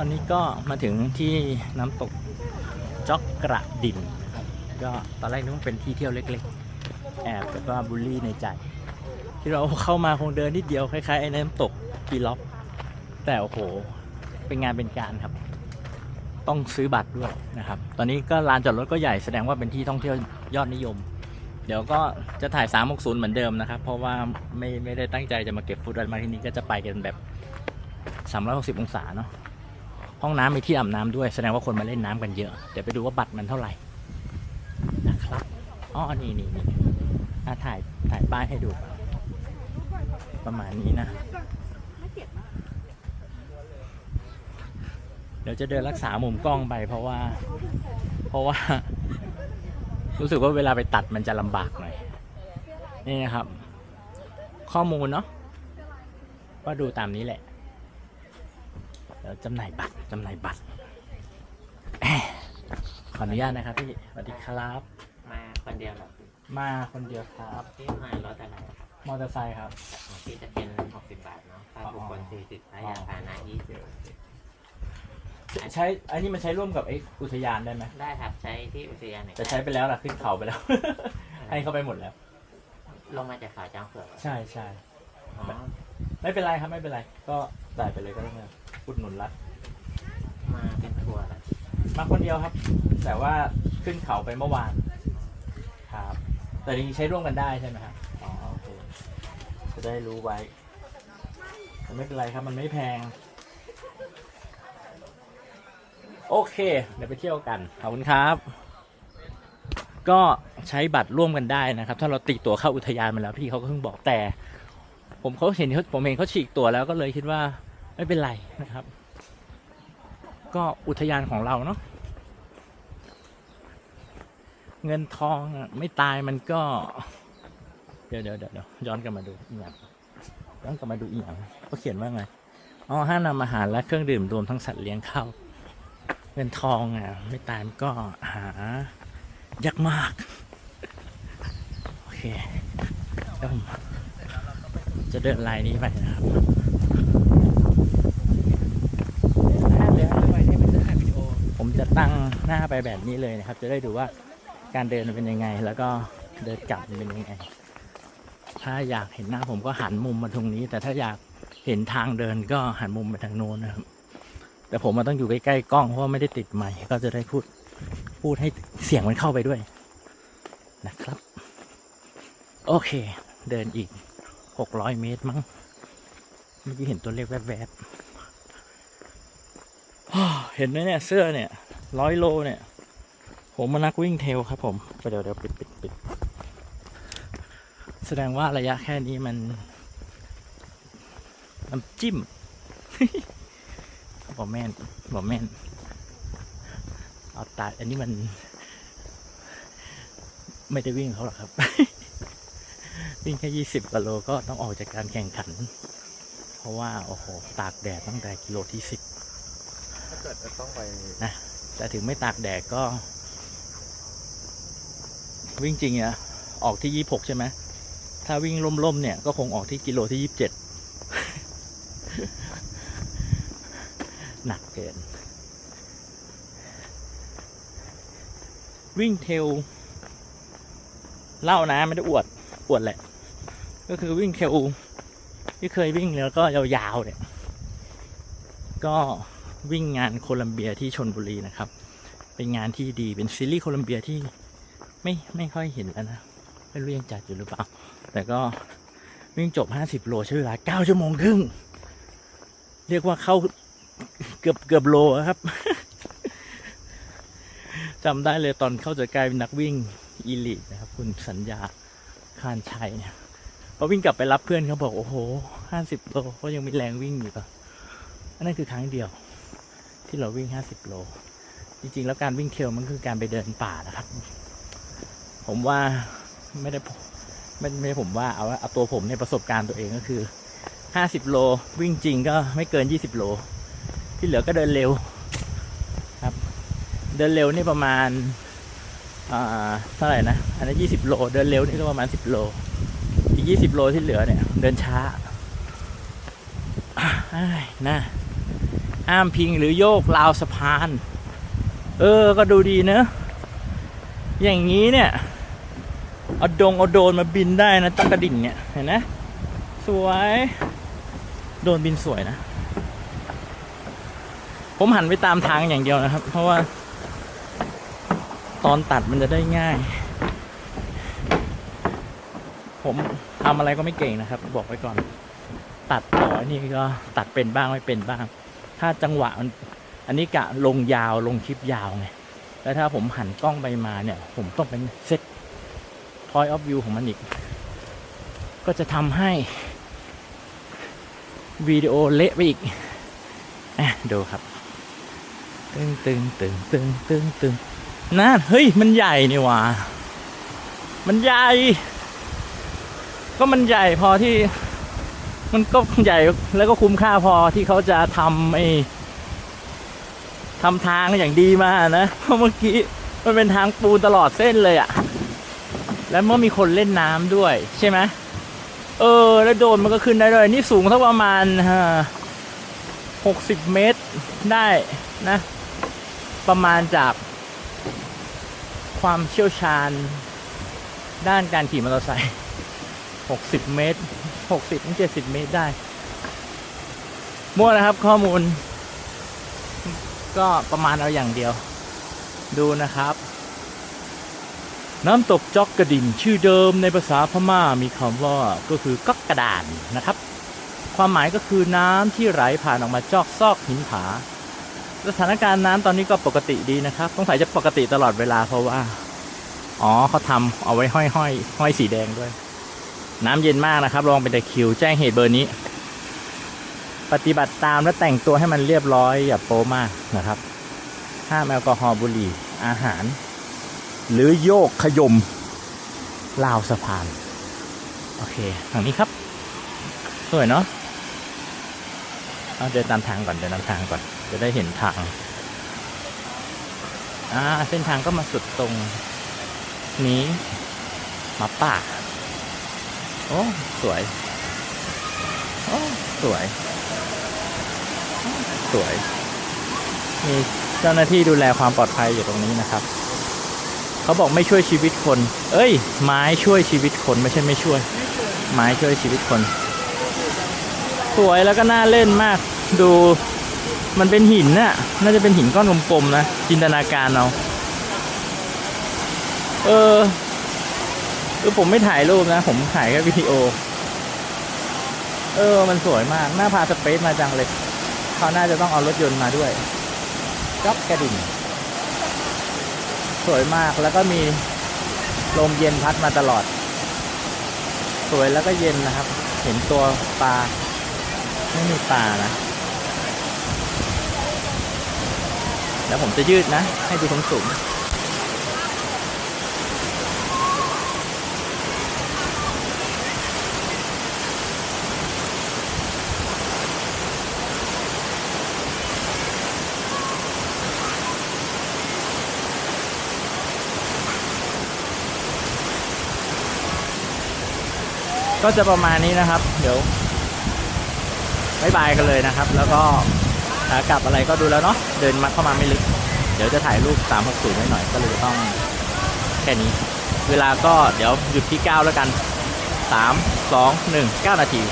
ตอนนี้ก็มาถึงที่น้ำตกจอกกระดินนะครับก็ตอนแรกนึกว่าเป็นที่เที่ยวเล็กๆ แอบแต่ว่าบูลลี่ในใจ ที่เราเข้ามาคงเดินนิดเดียวคล้ายๆไอ้น้ำตกปีล็อกแต่โอ้โห เป็นงานเป็นการครับ ต้องซื้อบัตรด้วยนะครับ ตอนนี้ก็ลานจอดรถก็ใหญ่แสดงว่าเป็นที่ท่องเที่ยวยอดนิยม เดี๋ยวก็จะถ่าย 360 เหมือนเดิมนะครับ เพราะว่าไม่ไม่ได้ตั้งใจจะมาเก็บฟุตบอะไรมาที่นี่ก็จะไปกันแบบ 360 องศาเนาะ ห้องน้ำมีที่อาบน้ำด้วยแสดงว่าคนมาเล่นน้ำกันเยอะ เดี๋ยวไปดูว่าบัตรมันเท่าไหร่นะครับอ๋อนี่นี่นี่อะถ่ายถ่ายป้ายให้ดู ประมาณนี้นะ เดี๋ยวจะเดินรักษามุมกล้องไปเพราะว่า เพราะว่า รู้สึกว่าเวลาไปตัดมันจะลำบากหน่อยนี่นะครับ ข้อมูลเนาะก็ดูตามนี้แหละ เดี๋ยวจำหน่ายบัตร จำหน่ายบัตรแอะขออนุญาตนะครับพี่สวัสดีครับ มาคนเดียวเหรอมาคนเดียวครับที่มารถอะไรครับมอเตอร์ไซค์ครับที่จะเป็น60บาทเนาะค่าบุคคล40ถ้ายานพาหนะ20ใช้อันนี้มันใช้ร่วมกับไอ้อุทยานได้ไหมได้ครับใช้ที่อุทยานเนี่ยแต่ใช้ไปแล้วล่ะขึ้นเขาไปแล้ว ให้เขาไปหมดแล้ว ลงมาจากเขาจ้างเผือกเหรอใช่ใช่อ๋อไม่เป็นไรครับไม่เป็นไร ก็จ่ายไปเลยก็ได้ครับอุดหนุนรัฐ มาเป็นทัวร์เหรอ มาคนเดียวครับ แต่ว่าขึ้นเขาไปเมื่อวาน ครับ แต่จริงๆใช้ร่วมกันได้ใช่ไหมครับอ๋อโอเคจะได้รู้ไว้แต่ไม่เป็นไรครับ มันไม่แพง โอเค เดี๋ยวไปเที่ยวกัน ขอบคุณครับ ก็ใช้บัตรร่วมกันได้นะครับ ถ้าเราติดตัวเข้าอุทยานมาแล้วพี่เขาก็เพิ่งบอกแต่ ผมเขาเห็นเขาผมเห็นเขาฉีกตัวแล้วก็เลยคิดว่าไม่เป็นไรนะครับ ก็อุทยานของเราเนาะเงินทองไม่ตายมันก็ เดี๋ยวเดี๋ยวเดี๋ยวย้อนกลับมาดูอีกอย่างย้อนกลับมาดูอีกอย่างเขาเขียนว่าไงอ๋อห้ามนำอาหารและเครื่องดื่มรวมทั้งสัตว์เลี้ยงเข้า เงินทองอะ ไม่ตายมันก็หายากมาก โอเคแล้วผมจะเดินลายนี้ไปนะครับ เดี๋ยวไปให้มันจะถ่ายวิดีโอ ผมจะ ตั้งหน้าไปแบบนี้เลยนะครับ จะได้ดูว่าการเดินเป็นยังไง แล้วก็เดินกลับเป็นยังไง ถ้าอยากเห็นหน้าผมก็หันมุมมาตรงนี้ แต่ถ้าอยากเห็นทางเดินก็หันมุมไปทางโน้นนะครับ แต่ผมมันต้องอยู่ใกล้ๆกล้องเพราะว่าไม่ได้ติดไมค์ก็จะได้พูดพูดให้เสียงมันเข้าไปด้วยนะครับ โอเค เดินอีกหกร้อยเมตรมั้งเมื่อกี้เห็นตัวเลขแวบๆเห็นไหมเนี่ยเสื้อเนี่ย ร้อยโลเนี่ย ผมมานักวิ่งเทรลครับผมเดี๋ยวเดี๋ยวปิดปิดปิดแสดงว่าระยะแค่นี้มันน้ำจิ้มบอแม่นบอแม่นเอาตายอันนี้มัน ไม่ได้วิ่งเขาหรอกครับ วิ่งแค่ยี่สิบกิโลก็ต้องออกจากการแข่งขัน เพราะว่า โอ้โห ตากแดดตั้งแต่กิโลที่สิบถ้าเกิดจะต้องไป แต่ถึงไม่ตากแดดก็ วิ่งจริงอะออกที่ยี่หกใช่ไหมถ้าวิ่งล่มๆเนี่ยก็คงออกที่กิโลที่ยี่สิบเจ็ดหนักเกิน วิ่งเทลเล่านะไม่ได้อวดอวดแหละ ก็คือวิ่งเทลที่เคยวิ่งแล้วก็ยาวๆเนี่ย ก็ วิ่งงานโคลัมเบียที่ชนบุรีนะครับ เป็นงานที่ดีเป็นซีรีส์โคลัมเบียที่ไม่ไม่ค่อยเห็นแล้วนะไม่รู้ยังจัดอยู่หรือเปล่า แต่ก็วิ่งจบ 50 โลใช้เวลา 9 ชั่วโมงครึ่ง เรียกว่าเข้าเกือบเกือบโลครับจำได้เลยตอนเข้าจะกลายเป็นนักวิ่งอีลิทนะครับ คุณสัญญาคานชัยเนี่ยพอวิ่งกลับไปรับเพื่อนเขาบอก โอ้โห 50 โลก็ยังมีแรงวิ่งอยู่ปะอันนั้นคือครั้งเดียว ที่เราวิ่ง 50 โล จริง ๆ แล้วการวิ่งเทรลมันคือการไปเดินป่านะครับ ผมว่าไม่ได้ผมไม่ไม่ผมว่าเอาเอาตัวผมในประสบการณ์ตัวเองก็คือ 50 โลวิ่งจริงก็ไม่เกิน 20 โล ที่เหลือก็เดินเร็วครับ เดินเร็วนี่ประมาณอ่าเท่าไหร่นะ อันนั้น20 โล เดินเร็วนี่ก็ประมาณ 10 โล อีก 20 โลที่เหลือเนี่ย เดินช้าอ้ายนะ ห้ามพิงหรือโยกราวสะพาน เออ ก็ดูดีเนอะ อย่างนี้เนี่ยเอาดงเอาโดนมาบินได้นะจักกระดิ่งเนี่ย เห็นไหมสวย โดนบินสวยนะ ผมหันไปตามทางอย่างเดียวนะครับ เพราะว่า ตอนตัดมันจะได้ง่าย ผมทำอะไรก็ไม่เก่งนะครับ บอกไว้ก่อน ตัดต่อนี่ก็ตัดเป็นบ้างไม่เป็นบ้าง ถ้าจังหวะมันอันนี้กะลงยาวลงคลิปยาวไงแล้วถ้าผมหันกล้องไปมาเนี่ย ผมต้องเป็นเซต point of view ของมันอีก ก็จะทำให้วิดีโอเละไปอีกอะดูครับ ตึงตึงตึงตึงตึงตึงนั่นเฮ้ย มันใหญ่นี่หว่า มันใหญ่ ก็มันใหญ่พอที่ มันก็ใหญ่แล้วก็คุ้มค่าพอที่เขาจะทำไอ้ทำทางอย่างดีมานะเพราะเมื่อกี้มันเป็นทางปูนตลอดเส้นเลยอะแล้วเมื่อมีคนเล่นน้ำด้วย ใช่ไหมเออ แล้วโดนมันก็ขึ้นได้ด้วยนี่สูงเท่าประมาณหกสิบเมตรได้นะ ประมาณจากความเชี่ยวชาญด้านการขี่มอเตอร์ไซค์หกสิบเมตร หกสิบถึงเจ็ดสิบเมตรได้ มั่วนะครับข้อมูล ก็ประมาณเอาอย่างเดียว ดูนะครับ น้ำตกจอกกระดิ่งชื่อเดิมในภาษาพม่ามีคำว่าก็คือก๊อกกระดานนะครับ ความหมายก็คือน้ำที่ไหลผ่านออกมาจอกซอกหินผาสถานการณ์น้ำตอนนี้ก็ปกติดีนะครับสงสัยจะปกติตลอดเวลาเพราะว่า อ๋อเขาทำเอาไว้ห้อยห้อยห้อยสีแดงด้วย น้ำเย็นมากนะครับ ลองเป็นตะคริวแจ้งเหตุเบอร์นี้ ปฏิบัติตามและแต่งตัวให้มันเรียบร้อยอย่าโป๊มากนะครับ ห้ามแอลกอฮอล์บุหรี่อาหาร หรือโยกขยมลาวสะพาน โอเคทางนี้ครับ สวยเนาะเอาเดินตามทางก่อนเดินตามทางก่อน จะได้เห็นทาง อ่าเส้นทางก็มาสุดตรงนี้มาป่า โอ้สวยโอ้สวย สวย มีเจ้าหน้าที่ดูแลความปลอดภัยอยู่ตรงนี้นะครับ เขาบอกไม่ช่วยชีวิตคน เอ้ย ไม้ช่วยชีวิตคนไม่ใช่ไม่ช่วย ไม้ช่วยชีวิตคน สวยแล้วก็น่าเล่นมาก ดูมันเป็นหินน่ะ น่าจะเป็นหินก้อนกลมๆนะ จินตนาการเอา เออ คือผมไม่ถ่ายรูปนะ ผมถ่ายแค่วิดีโอ เออ มันสวยมากน่าพาสเปซมาจังเลยเขาน่าจะต้องเอารถยนต์มาด้วยจ็อกกระดิ่ง สวยมากแล้วก็มีลมเย็นพัดมาตลอด สวยแล้วก็เย็นนะครับ เห็นตัวปลา ไม่มีปลานะแล้วผมจะยืดนะ ให้ดูสูงสูง ก็จะประมาณนี้นะครับ เดี๋ยวบายบายกันเลยนะครับ แล้วก็ขากลับอะไรก็ดูแล้วเนาะเดินมาเข้ามาไม่ลึก เดี๋ยวจะถ่ายรูป3 6 0ไว้หน่อยก็เลยต้องแค่นี้ เวลาก็เดี๋ยวหยุดที่ 9 แล้วกัน 3 2 1 9 นาที